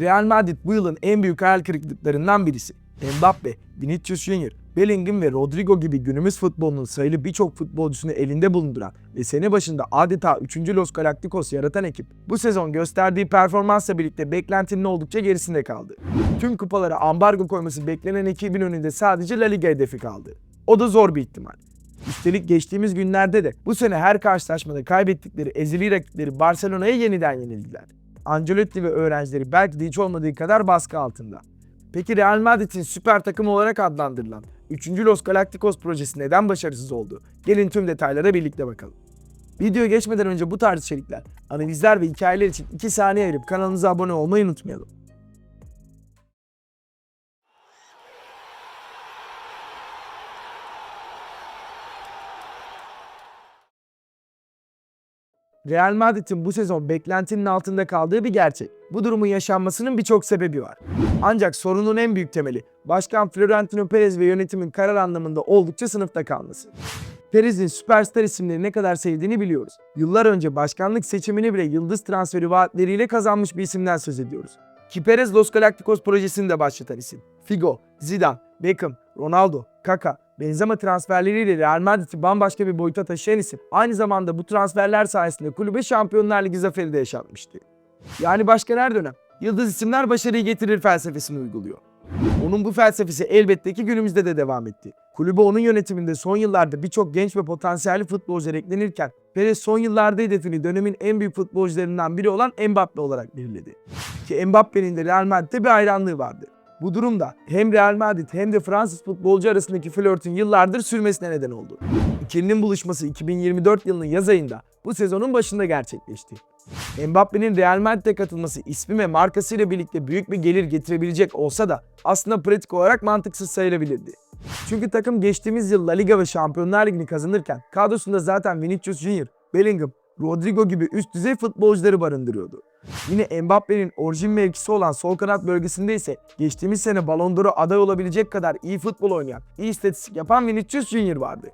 Real Madrid bu yılın en büyük hayal kırıklıklarından birisi. Mbappe, Vinicius Junior, Bellingham ve Rodrigo gibi günümüz futbolunun sayılı birçok futbolcusunu elinde bulunduran ve sene başında adeta 3. Los Galacticos yaratan ekip bu sezon gösterdiği performansla birlikte beklentinin oldukça gerisinde kaldı. Tüm kupalara ambargo koyması beklenen ekibin önünde sadece La Liga hedefi kaldı. O da zor bir ihtimal. Üstelik geçtiğimiz günlerde de bu sene her karşılaşmada kaybettikleri ezeli rakipleri Barcelona'ya yeniden yenildiler. Ancelotti ve öğrencileri belki de hiç olmadığı kadar baskı altında. Peki Real Madrid'in süper takım olarak adlandırılan 3. Los Galacticos projesi neden başarısız oldu? Gelin tüm detaylara birlikte bakalım. Videoya geçmeden önce bu tarz içerikler, analizler ve hikayeler için 2 saniye ayırıp kanalımıza abone olmayı unutmayalım. Real Madrid'in bu sezon beklentinin altında kaldığı bir gerçek. Bu durumun yaşanmasının birçok sebebi var. Ancak sorunun en büyük temeli Başkan Florentino Perez ve yönetimin karar anlamında oldukça sınıfta kalması. Perez'in süperstar isimleri ne kadar sevdiğini biliyoruz. Yıllar önce başkanlık seçimini bile yıldız transferi vaatleriyle kazanmış bir isimden söz ediyoruz. Ki Perez Los Galacticos projesini de başlatan isim. Figo, Zidane, Beckham, Ronaldo, Kaka, Benzema transferleriyle Real Madrid'i bambaşka bir boyuta taşıyan isim. Aynı zamanda bu transferler sayesinde kulübe Şampiyonlar Ligi zaferi de yaşatmıştı. Yani başkan her dönem yıldız isimler başarıyı getirir felsefesini uyguluyor. Onun bu felsefesi elbette ki günümüzde de devam etti. Kulübe onun yönetiminde son yıllarda birçok genç ve potansiyelli futbolcular eklenirken Perez son yıllarda hedefini dönemin en büyük futbolcularından biri olan Mbappe olarak belirledi. Ki Mbappe'nin de Real Madrid'de bir hayranlığı vardı. Bu durumda hem Real Madrid hem de Fransız futbolcu arasındaki flörtün yıllardır sürmesine neden oldu. İkilinin buluşması 2024 yılının yaz ayında bu sezonun başında gerçekleşti. Mbappe'nin Real Madrid'e katılması ismi ve markasıyla birlikte büyük bir gelir getirebilecek olsa da aslında pratik olarak mantıksız sayılabilirdi. Çünkü takım geçtiğimiz yıl La Liga ve Şampiyonlar Ligi'ni kazanırken kadrosunda zaten Vinicius Junior, Bellingham, Rodrigo gibi üst düzey futbolcuları barındırıyordu. Yine Mbappe'nin orijin mevkisi olan sol kanat bölgesinde ise geçtiğimiz sene Ballon d'Or'a aday olabilecek kadar iyi futbol oynayan, iyi istatistik yapan Vinicius Junior vardı.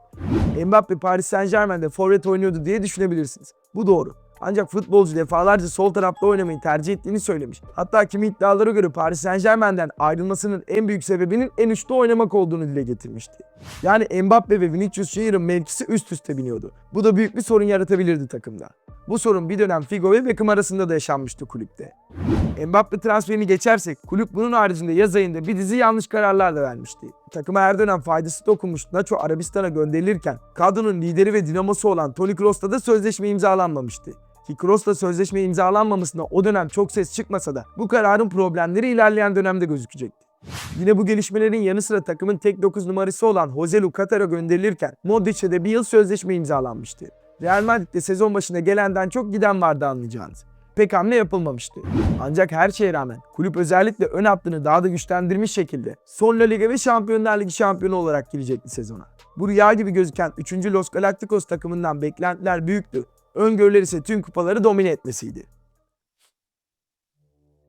Mbappe Paris Saint Germain'de forvet oynuyordu diye düşünebilirsiniz. Bu doğru. Ancak futbolcu defalarca sol tarafta oynamayı tercih ettiğini söylemiş. Hatta kimi iddialara göre Paris Saint Germain'den ayrılmasının en büyük sebebinin en üstte oynamak olduğunu dile getirmişti. Yani Mbappe ve Vinicius Junior'ın mevkisi üst üste biniyordu. Bu da büyük bir sorun yaratabilirdi takımda. Bu sorun bir dönem Figo ve Beckham arasında da yaşanmıştı kulüpte. Mbappe transferini geçersek kulüp bunun haricinde yaz ayında bir dizi yanlış kararlar da vermişti. Takıma her dönem faydası dokunmuş Nacho Arabistan'a gönderilirken kadronun lideri ve dinamosu olan Toni Kroos'ta da sözleşme imzalanmamıştı. Ki Kroos'la sözleşme imzalanmamasına o dönem çok ses çıkmasa da bu kararın problemleri ilerleyen dönemde gözükecekti. Yine bu gelişmelerin yanı sıra takımın tek 9 numarası olan Jose Lu Qatar'a gönderilirken Modric'e de bir yıl sözleşme imzalanmıştı. Real Madrid'de sezon başına gelenden çok giden vardı anlayacağınız. Pek hamle yapılmamıştı. Ancak her şeye rağmen kulüp özellikle ön hattını daha da güçlendirmiş şekilde son La Liga ve Şampiyonlar Ligi şampiyonu olarak girecekti sezona. Bu rüya gibi gözüken 3. Los Galacticos takımından beklentiler büyüktü. Öngörüler ise tüm kupaları domine etmesiydi.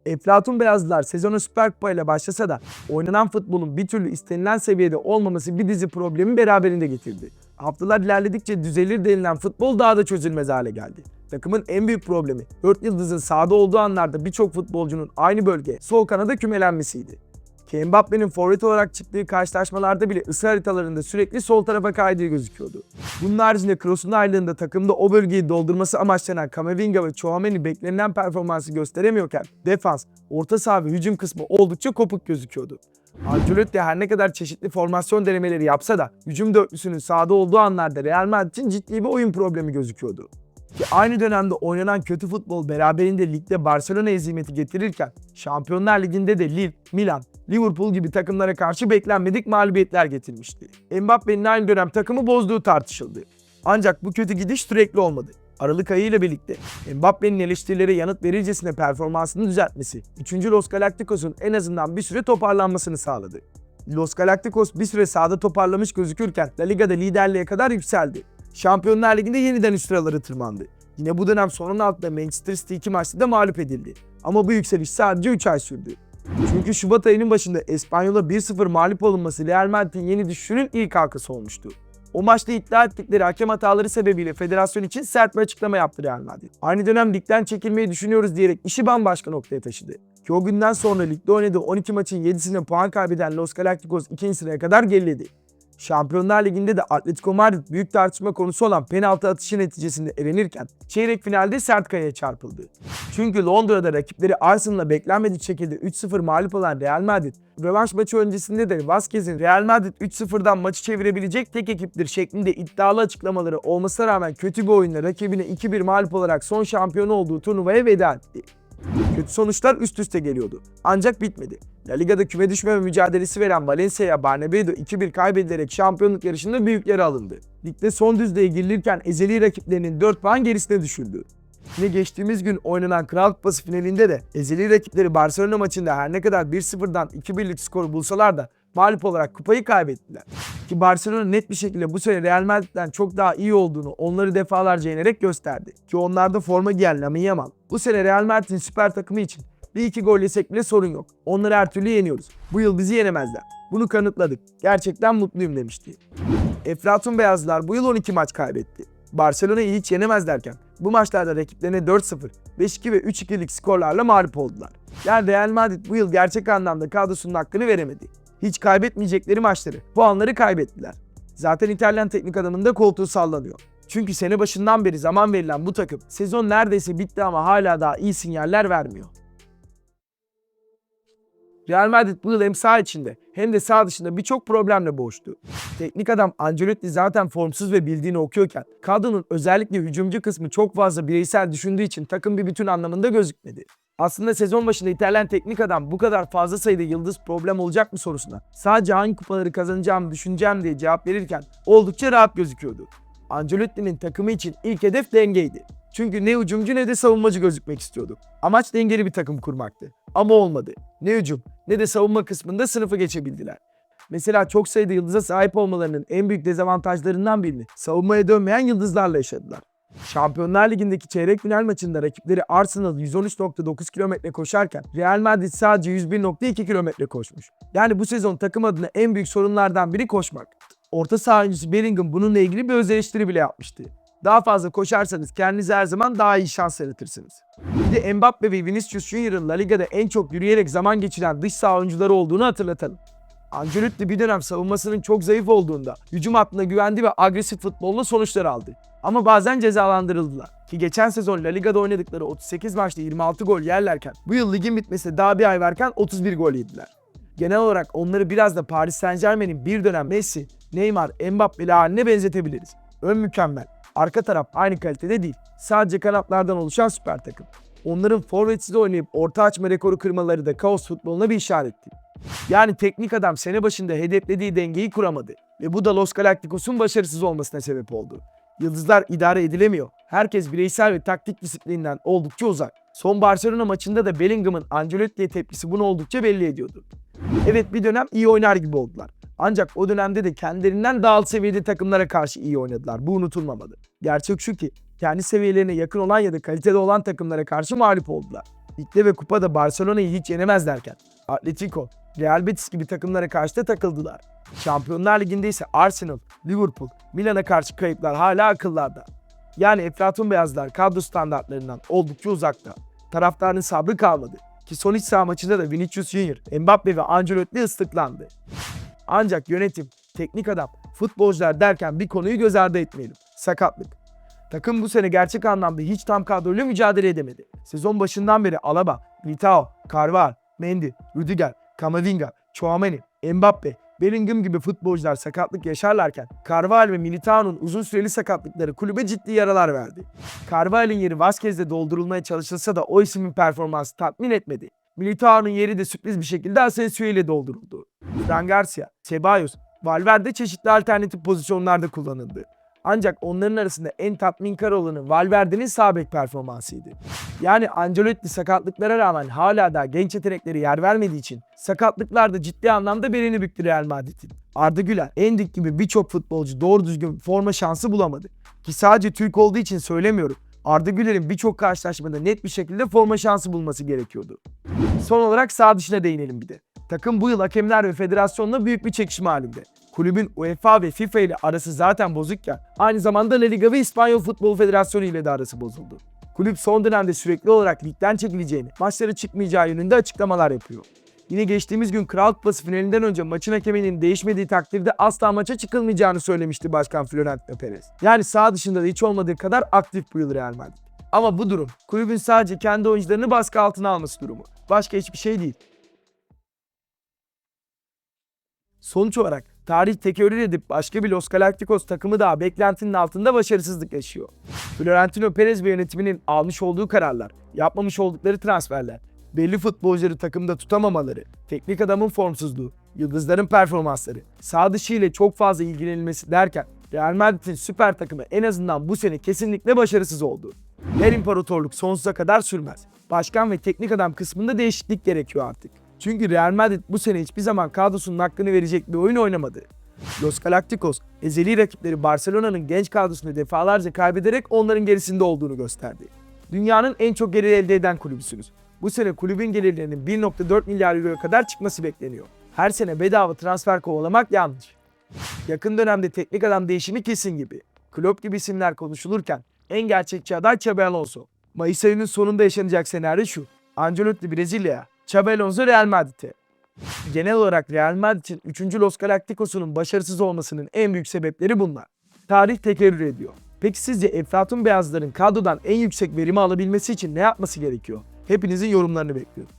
Eflatun Beyazlılar sezona Süper Kupa ile başlasa da oynanan futbolun bir türlü istenilen seviyede olmaması bir dizi problemi beraberinde getirdi. Haftalar ilerledikçe düzelir denilen futbol daha da çözülmez hale geldi. Takımın en büyük problemi 4 yıldızın sahada olduğu anlarda birçok futbolcunun aynı bölge sol kanada kümelenmesiydi. Ki Mbappe'nin forvet olarak çıktığı karşılaşmalarda bile ısı haritalarında sürekli sol tarafa kaydığı gözüküyordu. Bunun haricinde Kroos'un ayrılığında takımda o bölgeyi doldurması amaçlanan Kamavinga ve Chouameni beklenilen performansı gösteremiyorken defans, orta saha ve hücum kısmı oldukça kopuk gözüküyordu. Ancelotti her ne kadar çeşitli formasyon denemeleri yapsa da hücum dörtlüsünün sahada olduğu anlarda Real Madrid için ciddi bir oyun problemi gözüküyordu. Ki aynı dönemde oynanan kötü futbol beraberinde ligde Barcelona ezimeti getirirken Şampiyonlar Ligi'nde de Lille, Milan, Liverpool gibi takımlara karşı beklenmedik mağlubiyetler getirmişti. Mbappe'nin aynı dönem takımı bozduğu tartışıldı. Ancak bu kötü gidiş sürekli olmadı. Aralık ayı ile birlikte Mbappe'nin eleştirilere yanıt verircesine performansını düzeltmesi 3. Los Galacticos'un en azından bir süre toparlanmasını sağladı. Los Galacticos bir süre sahada toparlamış gözükürken La Liga'da liderliğe kadar yükseldi. Şampiyonlar Ligi'nde yeniden üst sıraları tırmandı. Yine bu dönem sonun altında Manchester City iki maçta da mağlup edildi. Ama bu yükseliş sadece 3 ay sürdü. Çünkü Şubat ayının başında Espanyol'a 1-0 mağlup olunması Real Madrid'in yeni düşüşünün ilk halkası olmuştu. O maçta iddia ettikleri hakem hataları sebebiyle federasyon için sert bir açıklama yaptı Real Madrid. Aynı dönem ligden çekilmeyi düşünüyoruz diyerek işi bambaşka noktaya taşıdı. Ki o günden sonra ligde oynadığı 12 maçın 7'sine puan kaybeden Los Galacticos ikinci sıraya kadar geriledi. Şampiyonlar Ligi'nde de Atletico Madrid büyük tartışma konusu olan penaltı atışı neticesinde elenirken çeyrek finalde sert kayaya çarpıldı. Çünkü Londra'da rakipleri Arsenal'a beklenmedik şekilde 3-0 mağlup olan Real Madrid, rövanş maçı öncesinde de Vazquez'in Real Madrid 3-0'dan maçı çevirebilecek tek ekiptir şeklinde iddialı açıklamaları olmasına rağmen kötü bir oyunla rakibine 2-1 mağlup olarak son şampiyonu olduğu turnuvaya veda etti. Kötü sonuçlar üst üste geliyordu. Ancak bitmedi. La Liga'da küme düşmeme mücadelesi veren Valencia'ya Bernabeu'da 2-1 kaybedilerek şampiyonluk yarışında büyük yer alındı. Ligde son düzlüğe girilirken ezeli rakiplerinin 4 puan gerisine düşüldü. Yine geçtiğimiz gün oynanan Kral Kupası finalinde de ezeli rakipleri Barcelona maçında her ne kadar 1-0'dan 2-1'lik skoru bulsalar da mağlup olarak kupayı kaybettiler. Ki Barcelona net bir şekilde bu sene Real Madrid'den çok daha iyi olduğunu onları defalarca yenerek gösterdi. Ki onlarda forma giyen Lamine Yamal. Bu sene Real Madrid'in süper takımı için bir iki gol yesek bile sorun yok. Onları her türlü yeniyoruz. Bu yıl bizi yenemezler. Bunu kanıtladık. Gerçekten mutluyum demişti. Eflatun Beyazlılar bu yıl 12 maç kaybetti. Barcelona'yı hiç yenemez derken bu maçlarda rakiplerine 4-0, 5-2 ve 3-2'lik skorlarla mağlup oldular. Yani Real Madrid bu yıl gerçek anlamda kadrosunun hakkını veremedi. Hiç kaybetmeyecekleri maçları, puanları kaybettiler. Zaten İtalyan teknik adamın da koltuğu sallanıyor. Çünkü sene başından beri zaman verilen bu takım sezon neredeyse bitti ama hala daha iyi sinyaller vermiyor. Real Madrid bu yıl hem saha içinde hem de saha dışında birçok problemle boğuştu. Teknik adam Ancelotti zaten formsuz ve bildiğini okuyorken kadronun özellikle hücumcu kısmı çok fazla bireysel düşündüğü için takım bir bütün anlamında gözükmedi. Aslında sezon başında İtalyan teknik adam bu kadar fazla sayıda yıldız problem olacak mı sorusuna sadece hangi kupaları kazanacağımı düşüneceğim diye cevap verirken oldukça rahat gözüküyordu. Ancelotti'nin takımı için ilk hedef dengeydi. Çünkü ne hücumcu ne de savunmacı gözükmek istiyordu. Amaç dengeli bir takım kurmaktı. Ama olmadı. Ne hücum ne de savunma kısmında sınıfı geçebildiler. Mesela çok sayıda yıldıza sahip olmalarının en büyük dezavantajlarından birini savunmaya dönmeyen yıldızlarla yaşadılar. Şampiyonlar Ligi'ndeki çeyrek final maçında rakipleri Arsenal 113.9 kilometre koşarken Real Madrid sadece 101.2 kilometre koşmuş. Yani bu sezon takım adına en büyük sorunlardan biri koşmak. Orta saha oyuncusu Bellingham bununla ilgili bir öz bile yapmıştı. Daha fazla koşarsanız kendinize her zaman daha iyi şans yaratırsınız. Bir de Mbappe ve Vinicius Junior'ın La Liga'da en çok yürüyerek zaman geçiren dış saha oyuncuları olduğunu hatırlatalım. Ancelotti bir dönem savunmasının çok zayıf olduğunda hücum hattına güvendi ve agresif futbolla sonuçlar aldı. Ama bazen cezalandırıldılar. Ki geçen sezon La Liga'da oynadıkları 38 maçta 26 gol yerlerken bu yıl ligin bitmesi daha bir ay varken 31 gol yediler. Genel olarak onları biraz da Paris Saint Germain'in bir dönem Messi, Neymar, Mbappe'li haline benzetebiliriz. Ön mükemmel. Arka taraf aynı kalitede değil. Sadece kanatlardan oluşan süper takım. Onların forvetsiz oynayıp orta açma rekoru kırmaları da kaos futboluna bir işaretti. Yani teknik adam sene başında hedeflediği dengeyi kuramadı. Ve bu da Los Galacticos'un başarısız olmasına sebep oldu. Yıldızlar idare edilemiyor. Herkes bireysel ve taktik disiplinden oldukça uzak. Son Barcelona maçında da Bellingham'ın Ancelotti'ye tepkisi bunu oldukça belli ediyordu. Evet bir dönem iyi oynar gibi oldular. Ancak o dönemde de kendilerinden daha alt seviyede takımlara karşı iyi oynadılar. Bu unutulmamalı. Gerçek şu ki kendi seviyelerine yakın olan ya da kalitede olan takımlara karşı mağlup oldular. Ligde ve kupada Barcelona'yı hiç yenemezlerken Atletico, Real Betis gibi takımlara karşı da takıldılar. Şampiyonlar Ligi'nde ise Arsenal, Liverpool, Milan'a karşı kayıplar hala akıllarda. Yani Eflatun Beyazlar kadro standartlarından oldukça uzakta. Taraftarın sabrı kalmadı. Ki son iç saha maçında da Vinicius Junior, Mbappe ve Ancelotti ıslıklandı. Ancak yönetim, teknik adam, futbolcular derken bir konuyu göz ardı etmeyelim. Sakatlık. Takım bu sene gerçek anlamda hiç tam kadroyla mücadele edemedi. Sezon başından beri Alaba, Vitao, Carval, Mendy, Rüdiger, Camavinga, Chouameni, Mbappe, Bellingham gibi futbolcular sakatlık yaşarlarken Carval ve Militao'nun uzun süreli sakatlıkları kulübe ciddi yaralar verdi. Carval'in yeri Vazquez'de doldurulmaya çalışılsa da o ismin performansı tatmin etmedi. Militao'nun yeri de sürpriz bir şekilde Asensio ile dolduruldu. Fran Garcia, Ceballos, Valverde çeşitli alternatif pozisyonlarda kullanıldı. Ancak onların arasında en tatminkar olanı Valverde'nin sağ bek performansıydı. Yani Ancelotti sakatlıklara rağmen hala da genç yetenekleri yer vermediği için sakatlıklarda ciddi anlamda belini büktü Real Madrid'in. Arda Güler, Endik gibi birçok futbolcu doğru düzgün forma şansı bulamadı. Ki sadece Türk olduğu için söylemiyorum. Arda Güler'in birçok karşılaşmada net bir şekilde forma şansı bulması gerekiyordu. Son olarak sağ dışına değinelim bir de. Takım bu yıl hakemler ve federasyonla büyük bir çekişme halinde. Kulübün UEFA ve FIFA ile arası zaten bozukken aynı zamanda La Liga ve İspanyol Futbol Federasyonu ile de arası bozuldu. Kulüp son dönemde sürekli olarak ligden çekileceğini, maçlara çıkmayacağı yönünde açıklamalar yapıyor. Yine geçtiğimiz gün Kral Kupası finalinden önce maçın hakeminin değişmediği takdirde asla maça çıkılmayacağını söylemişti Başkan Florentino Perez. Yani sağ dışında da hiç olmadığı kadar aktif bu yıl Real Madrid. Ama bu durum kulübün sadece kendi oyuncularını baskı altına alması durumu. Başka hiçbir şey değil. Sonuç olarak tarih tekerrür edip başka bir Los Galacticos takımı daha beklentinin altında başarısızlık yaşıyor. Florentino Perez ve yönetiminin almış olduğu kararlar, yapmamış oldukları transferler, belli futbolcuları takımda tutamamaları, teknik adamın formsuzluğu, yıldızların performansları, sağ dışı ile çok fazla ilgilenilmesi derken Real Madrid'in süper takımı en azından bu sene kesinlikle başarısız oldu. Her imparatorluk sonsuza kadar sürmez. Başkan ve teknik adam kısmında değişiklik gerekiyor artık. Çünkü Real Madrid bu sene hiçbir zaman kadrosunun hakkını verecek bir oyun oynamadı. Los Galacticos, ezeli rakipleri Barcelona'nın genç kadrosunu defalarca kaybederek onların gerisinde olduğunu gösterdi. Dünyanın en çok gelir elde eden kulübüsünüz. Bu sene kulübün gelirlerinin 1.4 milyar euroya kadar çıkması bekleniyor. Her sene bedava transfer kovalamak yanlış. Yakın dönemde teknik adam değişimi kesin gibi. Klopp gibi isimler konuşulurken en gerçekçi aday Xabi Alonso. Mayıs ayının sonunda yaşanacak senaryo şu. Ancelotti Brezilya'ya, Xabi Alonso Real Madrid'e. Genel olarak Real Madrid'in 3. Los Galacticos'unun başarısız olmasının en büyük sebepleri bunlar. Tarih tekerrür ediyor. Peki sizce Eflatun Beyazların kadrodan en yüksek verimi alabilmesi için ne yapması gerekiyor? Hepinizin yorumlarını bekliyorum.